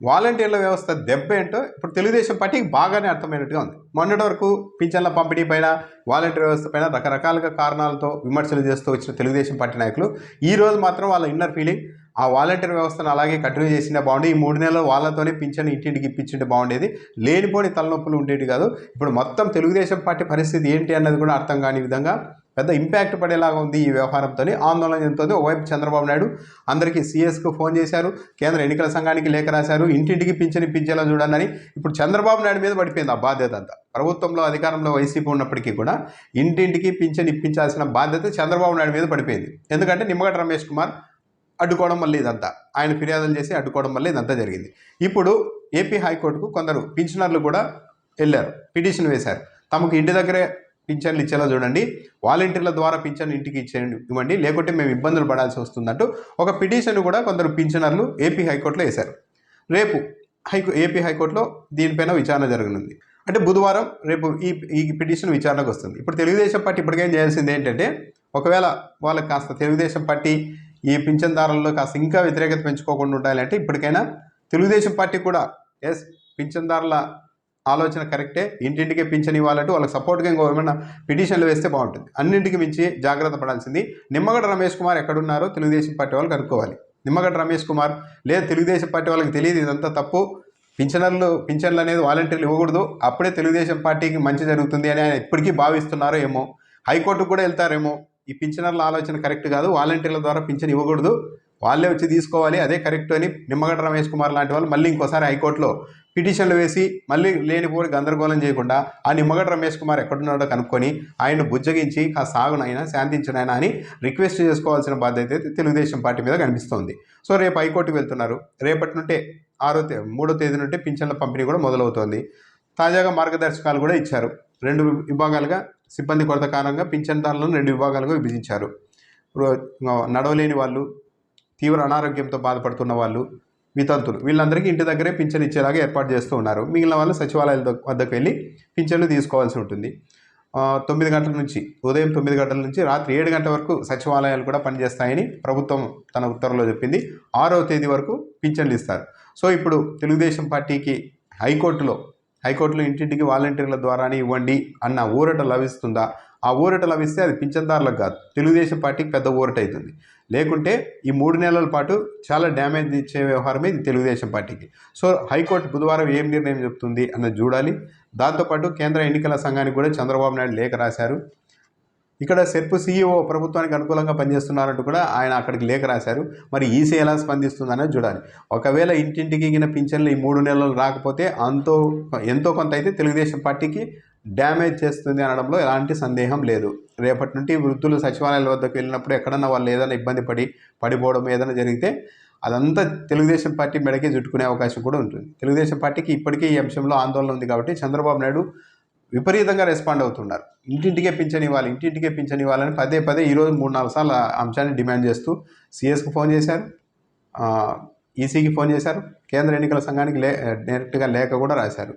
వాలంటీర్ల వ్యవస్థ దెబ్బ ఏంటో ఇప్పుడు తెలుగుదేశం పార్టీకి బాగానే అర్థమైనట్టుగా ఉంది. మొన్నటి వరకు పింఛన్ల పంపిణీ పైన వాలంటీర్ వ్యవస్థ పైన రకరకాలుగా కారణాలతో విమర్శలు చేస్తూ వచ్చిన తెలుగుదేశం పార్టీ నాయకులు ఈ రోజు మాత్రం వాళ్ళ ఇన్నర్ ఫీలింగ్ ఆ వాలంటీర్ వ్యవస్థను అలాగే కంటిన్యూ చేసిన బాగుండే ఈ మూడు నెలలు వాళ్ళతోనే పింఛన్ ఇంటింటికి ఇప్పించింటే బాగుండేది. లేనిపోని తలనొప్పులు ఉండేవి కాదు. ఇప్పుడు మొత్తం తెలుగుదేశం పార్టీ పరిస్థితి ఏంటి అన్నది కూడా అర్థం కాని విధంగా పెద్ద ఇంపాక్ట్ పడేలాగా ఉంది ఈ వ్యవహారంతో ఆందోళన చెందుతుంది. ఓవైపు చంద్రబాబు నాయుడు అందరికీ సీఎస్కు ఫోన్ చేశారు కేంద్ర ఎన్నికల సంఘానికి లేఖ రాశారు ఇంటింటికి పింఛని పించేలా చూడాలని ఇప్పుడు చంద్రబాబు నాయుడు మీద పడిపోయింది ఆ బాధ్యత అంతా. ప్రభుత్వంలో అధికారంలో వైసీపీ ఉన్నప్పటికీ కూడా ఇంటింటికి పింఛని ఇప్పించాల్సిన బాధ్యత చంద్రబాబు నాయుడు మీద పడిపోయింది. ఎందుకంటే నిమ్మగడ్డ రమేష్ కుమార్ అడ్డుకోవడం వల్ల ఇదంతా. ఆయన ఫిర్యాదులు చేసి అడ్డుకోవడం వల్ల ఇదంతా జరిగింది. ఇప్పుడు ఏపీ హైకోర్టుకు కొందరు పింఛనర్లు కూడా వెళ్ళారు పిటిషన్ వేశారు. తమకు ఇంటి దగ్గరే పింఛన్లు ఇచ్చేలా చూడండి. వాలంటీర్ల ద్వారా పింఛన్ ఇంటికి ఇచ్చేయండి. ఇవ్వండి. లేకుంటే మేము ఇబ్బందులు పడాల్సి వస్తుందంటూ ఒక పిటిషన్ కూడా కొందరు పింఛనర్లు ఏపీ హైకోర్టులో వేశారు. రేపు హైకో ఏపీ హైకోర్టులో దీనిపైన విచారణ జరగనుంది. అంటే బుధవారం రేపు ఈ ఈ పిటిషన్ విచారణకు వస్తుంది. ఇప్పుడు తెలుగుదేశం పార్టీ ఇప్పటికేం చేయాల్సింది ఏంటంటే ఒకవేళ వాళ్ళకి కాస్త తెలుగుదేశం పార్టీ ఈ పింఛన్దారుల్లో కాస్త ఇంకా వ్యతిరేకత పెంచుకోకుండా ఉండాలంటే ఇప్పటికైనా తెలుగుదేశం పార్టీ కూడా ఎస్ పింఛన్దారుల ఆలోచన కరెక్టే ఇంటింటికే పింఛన్ ఇవ్వాలంటూ వాళ్ళకి సపోర్ట్గా ఇంకో ఏమైనా పిటిషన్లు వేస్తే బాగుంటుంది. అన్నింటికి మించి జాగ్రత్త పడాల్సింది. నిమ్మగడ్డ రమేష్ కుమార్ ఎక్కడున్నారో తెలుగుదేశం పార్టీ వాళ్ళు కనుక్కోవాలి. నిమ్మగడ్డ రమేష్ కుమార్ లేదు తెలుగుదేశం పార్టీ వాళ్ళకి తెలియదు ఇదంతా తప్పు. పింఛనర్లు పింఛన్లు అనేది వాలంటీర్లు ఇవ్వకూడదు. అప్పుడే తెలుగుదేశం పార్టీకి మంచి జరుగుతుంది అని ఆయన ఇప్పటికీ భావిస్తున్నారో ఏమో. హైకోర్టుకు కూడా వెళ్తారేమో. ఈ పింఛనర్ల ఆలోచన కరెక్ట్ కాదు. వాలంటీర్ల ద్వారా పింఛన్ ఇవ్వకూడదు. వాళ్ళే వచ్చి తీసుకోవాలి అదే కరెక్ట్ అని నిమ్మగడ్డ రమేష్ కుమార్ లాంటి వాళ్ళు మళ్ళీ ఇంకోసారి హైకోర్టులో పిటిషన్లు వేసి మళ్ళీ లేనిపోయి గందరగోళం చేయకుండా ఆ నిమ్మగడ్డ రమేష్ కుమార్ ఎక్కడున్నాడో కనుక్కొని ఆయన బుజ్జగించి ఆ సాగునైనా శాంతించనైనా అని రిక్వెస్ట్ చేసుకోవాల్సిన బాధ్యత అయితే తెలుగుదేశం పార్టీ మీద కనిపిస్తోంది. సో రేపు హైకోర్టుకు వెళ్తున్నారు. రేపటి నుంటే ఆరో తే మూడో తేదీ నుండి పింఛన్ల పంపిణీ కూడా మొదలవుతోంది. తాజాగా మార్గదర్శకాలు కూడా ఇచ్చారు. రెండు విభాగాలుగా సిబ్బంది కొరత కారణంగా పింఛన్దారులను రెండు విభాగాలుగా విభజించారు. నడవలేని వాళ్ళు తీవ్ర అనారోగ్యంతో బాధపడుతున్న వాళ్ళు వితంతులు. వీళ్ళందరికీ ఇంటి దగ్గరే పింఛన్ ఇచ్చేలాగా ఏర్పాటు చేస్తూ ఉన్నారు. మిగిలిన వాళ్ళు సచివాలయాల వద్దకు వెళ్ళి పింఛన్లు తీసుకోవాల్సి ఉంటుంది. తొమ్మిది గంటల నుంచి ఉదయం తొమ్మిది గంటల నుంచి రాత్రి ఏడు గంటల వరకు సచివాలయాలు కూడా పనిచేస్తాయని ప్రభుత్వం తన ఉత్తర్వులో చెప్పింది. ఆరవ తేదీ వరకు పింఛన్లు ఇస్తారు. సో ఇప్పుడు తెలుగుదేశం పార్టీకి హైకోర్టులో హైకోర్టులో ఇంటింటికి వాలంటీర్ల ద్వారానే ఇవ్వండి అన్న ఊరట లభిస్తుందా? ఆ ఊరట లభిస్తే అది పింఛన్దారులకు కాదు. తెలుగుదేశం పార్టీకి పెద్ద ఊరట అవుతుంది. లేకుంటే ఈ మూడు నెలల పాటు చాలా డ్యామేజ్ ఇచ్చే వ్యవహారమే ఇది తెలుగుదేశం పార్టీకి. సో హైకోర్టు బుధవారం ఏం నిర్ణయం చెప్తుంది అన్నది చూడాలి. దాంతోపాటు కేంద్ర ఎన్నికల సంఘానికి కూడా చంద్రబాబు నాయుడు లేఖ రాశారు. ఇక్కడ సెర్ప్ సీఈఓ ప్రభుత్వానికి అనుకూలంగా పనిచేస్తున్నారంటూ కూడా ఆయన అక్కడికి లేఖ రాశారు. మరి ఈసీ ఎలా స్పందిస్తుందనేది చూడాలి. ఒకవేళ ఇంటింటికి గిన పింఛన్లు ఈ మూడు నెలలు రాకపోతే అంతో ఎంతో కొంత అయితే తెలుగుదేశం పార్టీకి డ్యామేజ్ చేస్తుంది అనడంలో ఎలాంటి సందేహం లేదు. రేపటి నుండి వృద్ధులు సచివాలయాల వద్దకు వెళ్ళినప్పుడు ఎక్కడన్నా వాళ్ళు ఏదైనా ఇబ్బంది పడి పడిపోవడం ఏదైనా జరిగితే అదంతా తెలుగుదేశం పార్టీ మెడకే చుట్టుకునే అవకాశం కూడా ఉంటుంది. తెలుగుదేశం పార్టీకి ఇప్పటికే ఈ అంశంలో ఆందోళన ఉంది కాబట్టి చంద్రబాబు నాయుడు విపరీతంగా రెస్పాండ్ అవుతున్నారు. ఇంటింటికే పింఛన్ ఇవ్వాలి ఇంటింటికే పింఛన్ ఇవ్వాలని పదే పదే ఈరోజు మూడు నాలుగు సార్లు అంశాన్ని డిమాండ్ చేస్తూ సిఎస్కి ఫోన్ చేశారు. ఈసీకి ఫోన్ చేశారు. కేంద్ర ఎన్నికల సంఘానికి లే డైరెక్ట్గా లేఖ కూడా రాశారు.